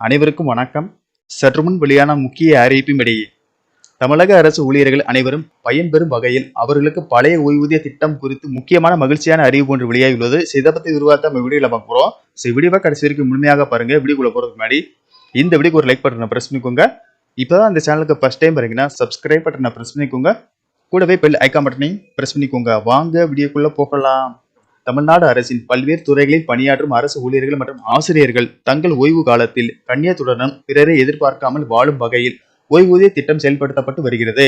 அனைவருக்கும் வணக்கம். சற்று முன் வெளியான முக்கிய அறிவிப்பின்படி தமிழக அரசு ஊழியர்கள் அனைவரும் பயன்பெறும் வகையில் அவர்களுக்கு பழைய ஓய்வூதிய திட்டம் குறித்து முக்கியமான மகிழ்ச்சியான அறிவிப்பு ஒன்று வெளியாகியுள்ளது. So, இதை பற்றி விரிவாக நம்ம வீடியோவில் பார்க்க போகிறோம் ஸோ வீடியோவை கடைசி வரைக்கும் முழுமையாக பாருங்கள் வீடியோக்குள்ள போகிறதுக்கு முன்னாடி இந்த வீடியோக்கு ஒரு லைக் பட்டனை ப்ரெஸ் பண்ணிக்கோங்க. இப்போதான் அந்த சேனலுக்கு ஃபர்ஸ்ட் டைம் பாருங்கன்னா சப்ஸ்கிரைப் பட்டனை ப்ரெஸ் பண்ணிக்கோங்க. கூடவே பெல் ஐக்கான் பட்டனையும் பிரஸ் பண்ணிக்கோங்க. வாங்க வீடியோக்குள்ளே போகலாம். தமிழ்நாடு அரசின் பல்வேறு துறைகளில் பணியாற்றும் அரசு ஊழியர்கள் மற்றும் ஆசிரியர்கள் தங்கள் ஓய்வு காலத்தில் கண்ணியத்துடனும் பிறரை எதிர்பார்க்காமல் வாழும் வகையில் ஓய்வூதிய திட்டம் செயல்படுத்தப்பட்டு வருகிறது.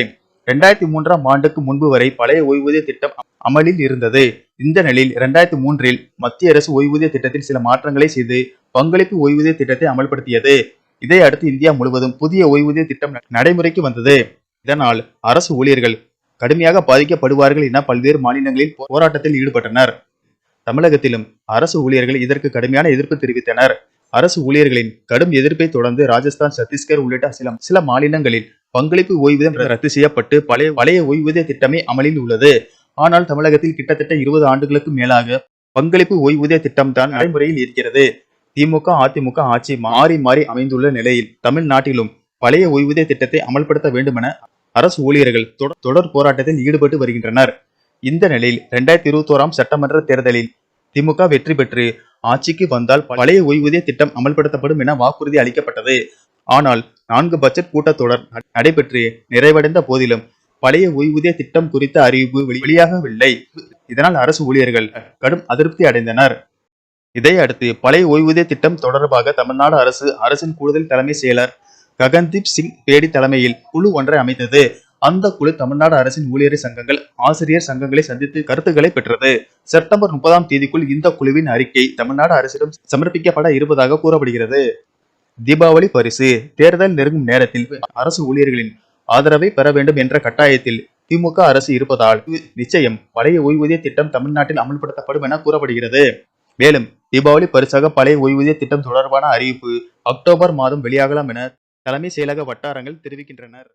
இரண்டாயிரத்தி மூன்றாம் ஆண்டுக்கு முன்பு வரை பழைய ஓய்வூதிய திட்டம் அமலில் இருந்தது. இந்த நிலையில் இரண்டாயிரத்தி மூன்றில் மத்திய அரசு ஓய்வூதிய திட்டத்தில் சில மாற்றங்களை செய்து பங்களிப்பு ஓய்வூதிய திட்டத்தை அமல்படுத்தியது. இதை அடுத்து இந்தியா முழுவதும் புதிய ஓய்வூதிய திட்டம் நடைமுறைக்கு வந்தது. இதனால் அரசு ஊழியர்கள் கடுமையாக பாதிக்கப்படுவார்கள் என பல்வேறு மாநிலங்களில் போராட்டத்தில் ஈடுபட்டனர். தமிழகத்திலும் அரசு ஊழியர்கள் இதற்கு கடுமையான எதிர்ப்பு தெரிவித்தனர். அரசு ஊழியர்களின் கடும் எதிர்ப்பை தொடர்ந்து ராஜஸ்தான் சத்தீஸ்கர் உள்ளிட்ட சில சில மாநிலங்களில் பங்களிப்பு ஓய்வூதியம் ரத்து செய்யப்பட்டு பழைய பழைய ஓய்வூதிய திட்டமே அமலில் உள்ளது. ஆனால் தமிழகத்தில் கிட்டத்தட்ட இருபது ஆண்டுகளுக்கு மேலாக பங்களிப்பு ஓய்வூதிய திட்டம் தான் நடைமுறையில் இருக்கிறது. திமுக அதிமுக ஆட்சி மாறி மாறி அமைந்துள்ள நிலையில் தமிழ்நாட்டிலும் பழைய ஓய்வூதிய திட்டத்தை அமல்படுத்த வேண்டுமென அரசு ஊழியர்கள் தொடர் தொடர் போராட்டத்தில் ஈடுபட்டு வருகின்றனர். இந்த நிலையில் இரண்டாயிரத்தி இருபத்தோராம் சட்டமன்ற தேர்தலில் திமுக வெற்றி பெற்று ஆட்சிக்கு வந்தால் பழைய ஓய்வூதிய திட்டம் அமல்படுத்தப்படும் என வாக்குறுதி அளிக்கப்பட்டது. ஆனால் நான்கு பட்ஜெட் கூட்டத்தொடர் நடைபெற்று நிறைவடைந்த போதிலும் பழைய ஓய்வூதிய திட்டம் குறித்த அறிவிப்பு வெளியாகவில்லை. இதனால் அரசு ஊழியர்கள் கடும் அதிருப்தி அடைந்தனர். இதை அடுத்து பழைய ஓய்வூதிய திட்டம் தொடர்பாக தமிழ்நாடு அரசு அரசின் கூடுதல் தலைமை செயலர் ககன்தீப் சிங் பேடி தலைமையில் குழு ஒன்றை அமைத்தது. அந்த குழு தமிழ்நாடு அரசின் ஊழியர் சங்கங்கள் ஆசிரியர் சங்கங்களை சந்தித்து கருத்துக்களை பெற்றது. செப்டம்பர் முப்பதாம் தேதிக்குள் இந்த குழுவின் அறிக்கை தமிழ்நாடு அரசிடம் சமர்ப்பிக்கப்பட இருப்பதாக கூறப்படுகிறது. தீபாவளி பரிசு தேர்தல் நெருங்கும் நேரத்தில் அரசு ஊழியர்களின் ஆதரவை பெற வேண்டும் என்ற கட்டாயத்தில் திமுக அரசு இருப்பதால் நிச்சயம் பழைய ஓய்வூதிய திட்டம் தமிழ்நாட்டில் அமல்படுத்தப்படும் என கூறப்படுகிறது. மேலும் தீபாவளி பரிசாக பழைய ஓய்வூதிய திட்டம் தொடர்பான அறிவிப்பு அக்டோபர் மாதம் வெளியாகலாம் என தலைமை செயலக வட்டாரங்கள் தெரிவிக்கின்றனர்.